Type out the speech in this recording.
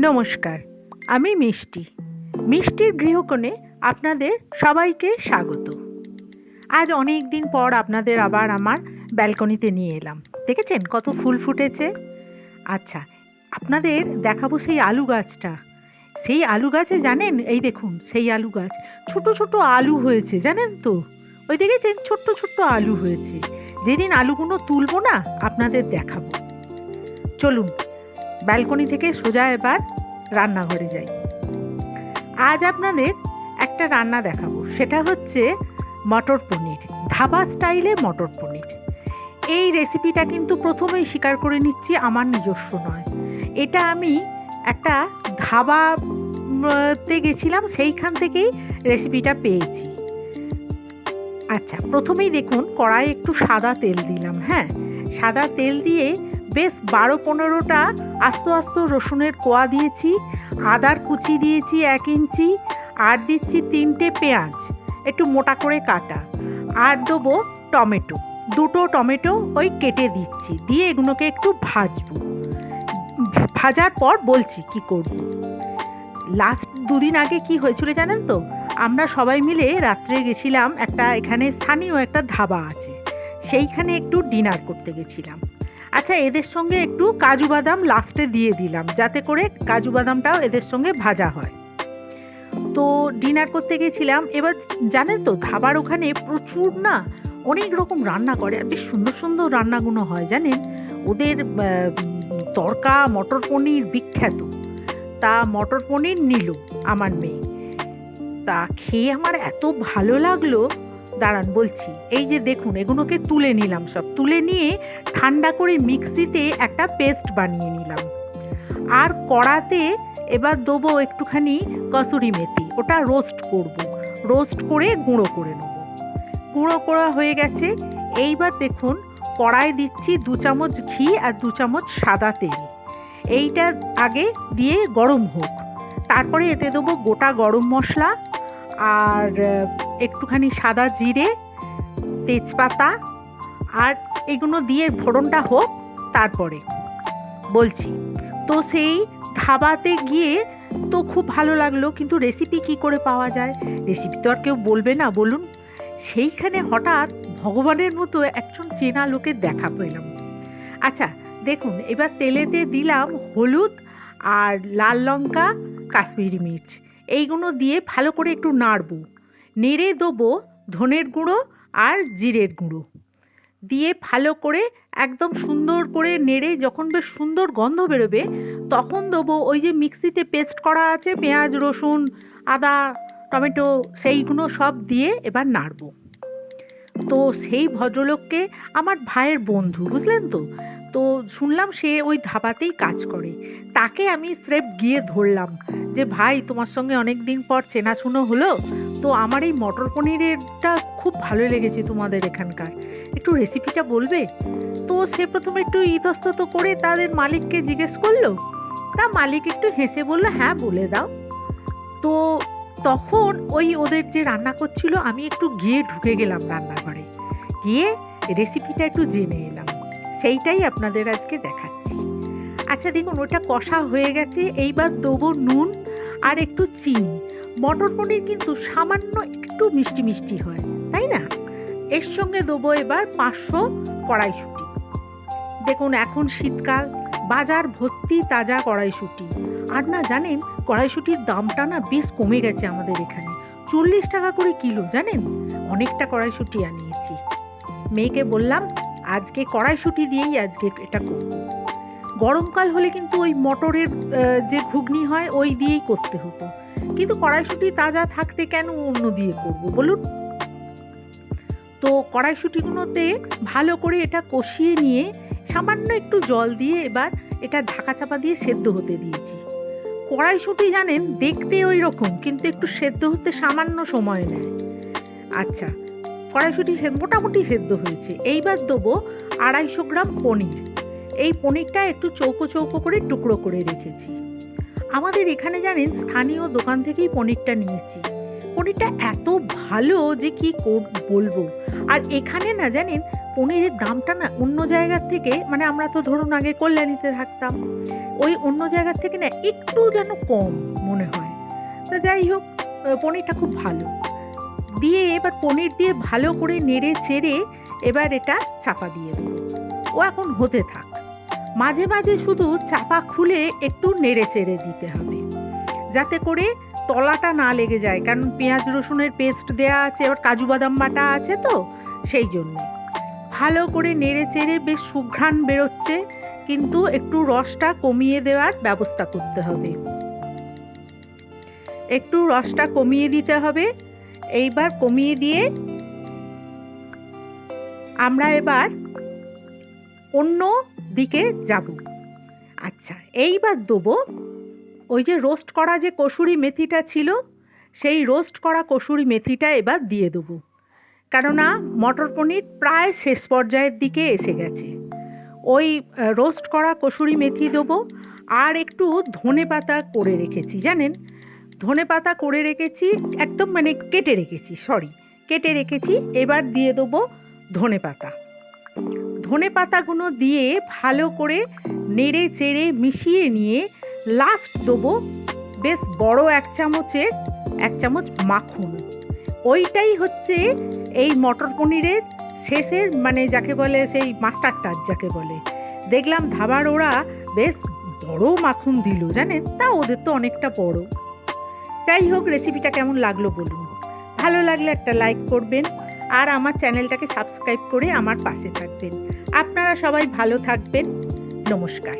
নমস্কার, আমি মিষ্টি। মিষ্টির গৃহকোণে আপনাদের সবাইকে স্বাগত। আজ অনেক দিন পর আপনাদের আবার আমার ব্যালকনিতে নিয়ে এলাম। দেখেছেন কত ফুল ফুটেছে? আচ্ছা আপনাদের দেখাবো সেই আলু গাছটা। সেই আলু গাছে জানেন? এই দেখুন, সেই আলু গাছ। ছোট ছোট আলু হয়েছে, জানেন তো? ওই দেখেছেন? ছোট্ট ছোট্ট আলু হয়েছে। যেদিন আলুগুলো তুলবো না, আপনাদের দেখাবো। চলুন ব্যালকনি থেকে সোজা এবার রান্নাঘরে যাই। আজ আপনাদের একটা রান্না দেখাবো। সেটা হচ্ছে মটর পনির, ধাবা স্টাইলে মটর পনির। এই রেসিপিটা কিন্তু প্রথমেই স্বীকার করে নিচ্ছি, আমার নিজস্ব নয়। এটা আমি একটা ধাবা তে গেছিলাম, সেইখান থেকেই রেসিপিটা পেয়েছি। আচ্ছা প্রথমেই দেখুন, কড়াইয়ে একটু সাদা তেল দিলাম হ্যাঁ? সাদা তেল দিয়ে বেশ বারো পনেরোটা আস্ত আস্ত রসুনের কোয়া দিয়েছি, আদার কুচি দিয়েছি এক ইঞ্চি, আর দিচ্ছি তিনটে পেঁয়াজ, একটু মোটা করে কাটা, আর দেবো টমেটো। দুটো টমেটো ওই কেটে দিচ্ছি, দিয়ে এগুলোকে একটু ভাজবো। ভাজার পর বলছি কি করব। লাস্ট দুদিন আগে কি হয়েছিল জানেন তো? আমরা সবাই মিলে রাত্রে গেছিলাম একটা এখানে স্থানীয় একটা ধাবা আছে, সেইখানে একটু ডিনার করতে গেছিলাম। আচ্ছা এদের সঙ্গে একটু কাজু বাদাম লাস্টে দিয়ে দিলাম, যাতে করে কাজু বাদামটাও এদের সঙ্গে ভাজা হয়। তো ডিনার করতে গেছিলাম, এবার জানেন তো, ধাবার ওখানে প্রচুর না অনেক রকম রান্না করে, আর বেশ সুন্দর সুন্দর রান্নাগুলো হয়, জানেন? ওদের তড়কা মটর পনির বিখ্যাত, তা মটর পনির নিল আমার মেয়ে। তা খেয়ে আমার এত ভালো লাগল দাঁড়ান, বলছি। এই যে দেখুন, এগুলোকে তুলে নিলাম সব। তুলে নিয়ে ঠান্ডা করে মিক্সিতে একটা পেস্ট বানিয়ে নিলাম। আর কড়াতে এবার দেবো একটুখানি কসুরি মেথি। ওটা রোস্ট করব। রোস্ট করে গুঁড়ো করে নেব। গুঁড়ো করা হয়ে গেছে। এইবার দেখুন, কড়াই দিচ্ছি দু চামচ ঘি আর দু চামচ সাদা তেল। এইটা আগে দিয়ে গরম হোক। তারপরে এতে দেবো গোটা গরম মশলা আর একটুখানি সাদা জিরে, তেজপাতা আর এগুলো দিয়ে ফোড়নটা হোক তারপরে। বলছি, তো সেই ধাবাতে গিয়ে তো খুব ভালো লাগল, কিন্তু রেসিপি কি করে পাওয়া যায়? রেসিপি তো আর কেউ বলবে না, বলুন। সেইখানে হঠাৎ ভগবানের মতো একজন চেনা লোকের দেখা পেলাম। আচ্ছা দেখুন, এবার তেলেতে দিলাম হলুদ আর লাল লঙ্কা, কাশ্মীরি মির্চ। এইগুলো দিয়ে ভালো করে একটু নাড়বো। নেড়ে দেবো ধনের গুঁড়ো আর জিরের গুঁড়ো। দিয়ে ভালো করে একদম সুন্দর করে নেড়ে যখন বেশ সুন্দর গন্ধ বেরোবে, তখন দেবো ওই যে মিক্সিতে পেস্ট করা আছে পেঁয়াজ, রসুন, আদা, টমেটো, সেইগুলো সব দিয়ে এবার নাড়বো। তো সেই ভদ্রলোককে আমার ভাইয়ের বন্ধু, বুঝলেন তো? তো শুনলাম সে ওই ধাবাতেই কাজ করে। তাকে আমি স্রেফ গিয়ে ধরলাম যে, ভাই, তোমার সঙ্গে অনেক দিন পর চেনাশুনো হলো, তো আমার এই মটর পনিরেরটা খুব ভালো লেগেছে তোমাদের এখানকার। একটু রেসিপিটা বলবে? তো সে প্রথমে একটু ইতস্তত করে তাদের মালিককে জিজ্ঞেস করল। তা মালিক একটু হেসে বলল হ্যাঁ বলে দাও। তো তখন ওই ওদের যে রান্না করছিল, আমি একটু গিয়ে ঢুকে গেলাম রান্নাঘরে। গিয়ে রেসিপিটা একটু জেনে এলাম। সেইটাই আপনাদের আজকে দেখাচ্ছি। আচ্ছা দেখুন, ওটা কষা হয়ে গেছে। এইবার দেবো নুন আর একটু চিনি। মটর পনির কিন্তু সামান্য একটু মিষ্টি মিষ্টি হয়, তাই না? এর সঙ্গে দেবো এবার পাঁচশো কড়াইশুঁটি। দেখুন, এখন শীতকাল, বাজার ভর্তি তাজা কড়াইশুঁটি। আর না, জানেন, কড়াইশুঁটির দামটা না বেশ কমে গেছে আমাদের এখানে। চল্লিশ টাকা করে কিলো, জানেন? অনেকটা কড়াইশুঁটি আনিয়েছি। মেয়েকে বললাম আজকে কড়াইশুঁটি দিয়েই আজকে এটা করব। গরমকাল হলে কিন্তু ওই মটরের যে ঘুগনি হয়, ওই দিয়েই করতে হতো। কিন্তু কড়াইশুঁটি তাজা থাকতে কেন অন্য দিয়ে করব বলুন? তো কড়াইশুঁটিগুলোতে ভালো করে এটা কষিয়ে নিয়ে সামান্য একটু জল দিয়ে এবার এটা ঢাকা চাপা দিয়ে সেদ্ধ হতে দিয়েছি। কড়াইশুঁটি জানেন, দেখতে ওই রকম, কিন্তু একটু সেদ্ধ হতে সামান্য সময় নেয়। আচ্ছা কড়াইশুঁটি মোটামুটি সেদ্ধ হয়েছে। এইবার দেবো আড়াইশো গ্রাম পনির। এই পনিরটা একটু চৌকো চৌকো করে টুকরো করে রেখেছি। আমাদের এখানে জানেন, স্থানীয় দোকান থেকেই পনিরটা নিয়েছি। পনিরটা এত ভালো যে কি বলব? আর এখানে না জানেন, পনিরের দামটা না অন্য জায়গার থেকে মানে আমরা তো ধরুন আগে কল্যাণীতে থাকতাম, ওই অন্য জায়গার থেকে না একটু যেন কম মনে হয়। তা যাই হোক পনিরটা খুব ভালো। দিয়ে এবার পনির দিয়ে ভালো করে নেড়ে চেড়ে এবার এটা চাপা দিয়ে দেবো। ও এখন হতে থাক। মাঝে মাঝে শুধু চাপা খুলে একটু নেড়ে চেড়ে দিতে হবে। যাতে করে তলাটা না লেগে যায়। কারণ পেঁয়াজ রসুনের পেস্ট দেওয়া আছে এবার কাজু বাদাম বাটা আছে তো, সেই জন্যে। ভালো করে নেড়ে চেড়ে বেশ সুঘ্রাণ বেরোচ্ছে, কিন্তু একটু রসটা কমিয়ে দেওয়ার ব্যবস্থা করতে হবে। একটু রসটা কমিয়ে দিতে হবে। এইবার কমিয়ে দিয়ে আমরা এবার অন্য দিকে যাব। আচ্ছা এইবার দেবো ওই যে রোস্ট করা যে কসুরি মেথিটা ছিল, সেই রোস্ট করা কসুরি মেথিটা এবার দিয়ে দেবো। কেননা মটর পনির প্রায় শেষ পর্যায়ের দিকে এসে গেছে। ওই রোস্ট করা কসুরি মেথি দেবো আর একটু ধনে পাতা করে রেখেছি, জানেন? ধনে পাতা করে রেখেছি, একদম মানে কেটে রেখেছি সরি কেটে রেখেছি, এবার দিয়ে দেবো ধনে পাতা। ধনে পাতাগুলো দিয়ে ভালো করে নেড়ে চেড়ে মিশিয়ে নিয়ে লাস্ট দেবো বেশ বড় এক চামচের, এক চামচ মাখন। ওইটাই হচ্ছে এই মটর পনিরের শেষের মানে যাকে বলে সেই মাস্টার টাচ যাকে বলে। দেখলাম ধাবার ওরা বেশ বড় মাখন দিল, জানেন? তা ওদের তো অনেকটা বড়। যাই হোক রেসিপিটা কেমন লাগল বলুন। ভালো লাগলে একটা লাইক করবেন আর আমার চ্যানেলটাকে সাবস্ক্রাইব করে আমার পাশে থাকবেন। আপনারা সবাই ভালো থাকবেন। নমস্কার।